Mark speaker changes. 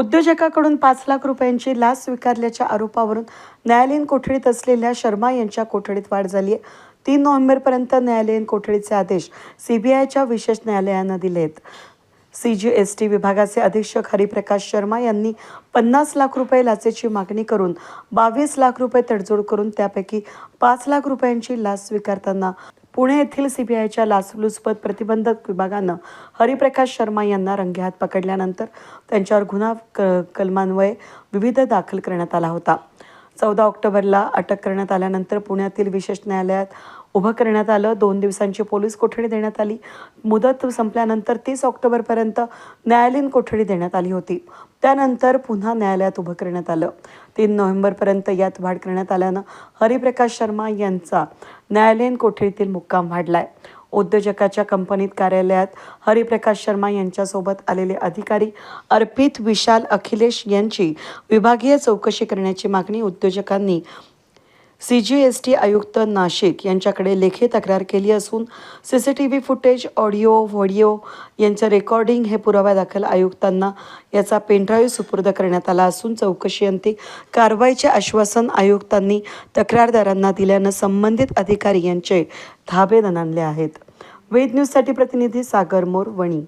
Speaker 1: उद्योजकाकडून पाच लाख रुपयांची लाच स्वीकारल्याच्या आरोपावरून न्यायालयीन कोठडीत असलेल्या शर्मा यांच्या कोठडीत वाढ झाली आहे तीन नोव्हेंबरपर्यंत न्यायालयीन कोठडीचे आदेश सीबीआयच्या विशेष न्यायालयानं दिले आहेत सी जी एस टी विभागाचे अधीक्षक हरिप्रकाश शर्मा यांनी पन्नास लाख रुपये लाचेची मागणी करून बावीस लाख रुपये तडजोड करून त्यापैकी पाच लाख रुपयांची लाच स्वीकारताना पुणे येथील सीबीआयच्या लाचलुचपत प्रतिबंधक विभागानं हरिप्रकाश शर्मा यांना रंगेहात पकडल्यानंतर त्यांच्यावर गुन्हा क कलमान्वये विविध दाखल करण्यात आला होता. चौदा ऑक्टोबरला अटक करण्यात आल्यानंतर पुण्यातील विशेष न्यायालयात उभं करण्यात आलं. दोन दिवसांची पोलीस कोठडी देण्यात आली. मुदत संपल्यानंतर तीस ऑक्टोबरपर्यंत न्यायालयीन कोठडी देण्यात आली होती. त्यानंतर पुन्हा न्यायालयात उभं करण्यात आलं. तीन नोव्हेंबरपर्यंत यात वाढ करण्यात आल्यानं हरिप्रकाश शर्मा यांचा न्यायालयीन कोठडीतील मुक्काम वाढलाय. उद्योजकाच्या कंपनीत कार्यालयात हरिप्रकाश शर्मा यांच्यासोबत आलेले अधिकारी अर्पित विशाल अखिलेश यांची विभागीय चौकशी करण्याची मागणी उद्योजकांनी सी जी एस टी आयुक्त नाशिक यांच्याकडे लेखी तक्रार केली असून C C T V footage audio video यांचं रेकॉर्डिंग हे पुराव्यादाखल आयुक्तांना याचा पेनड्राईव्ह सुपूर्द करण्यात आला असून चौकशीअंती कारवाईचे आश्वासन आयुक्तांनी तक्रारदारांना दिल्यानं संबंधित अधिकारी यांचे धाबे दणाणले आहेत. वेद न्यूजसाठी प्रतिनिधी सागर मोर वणी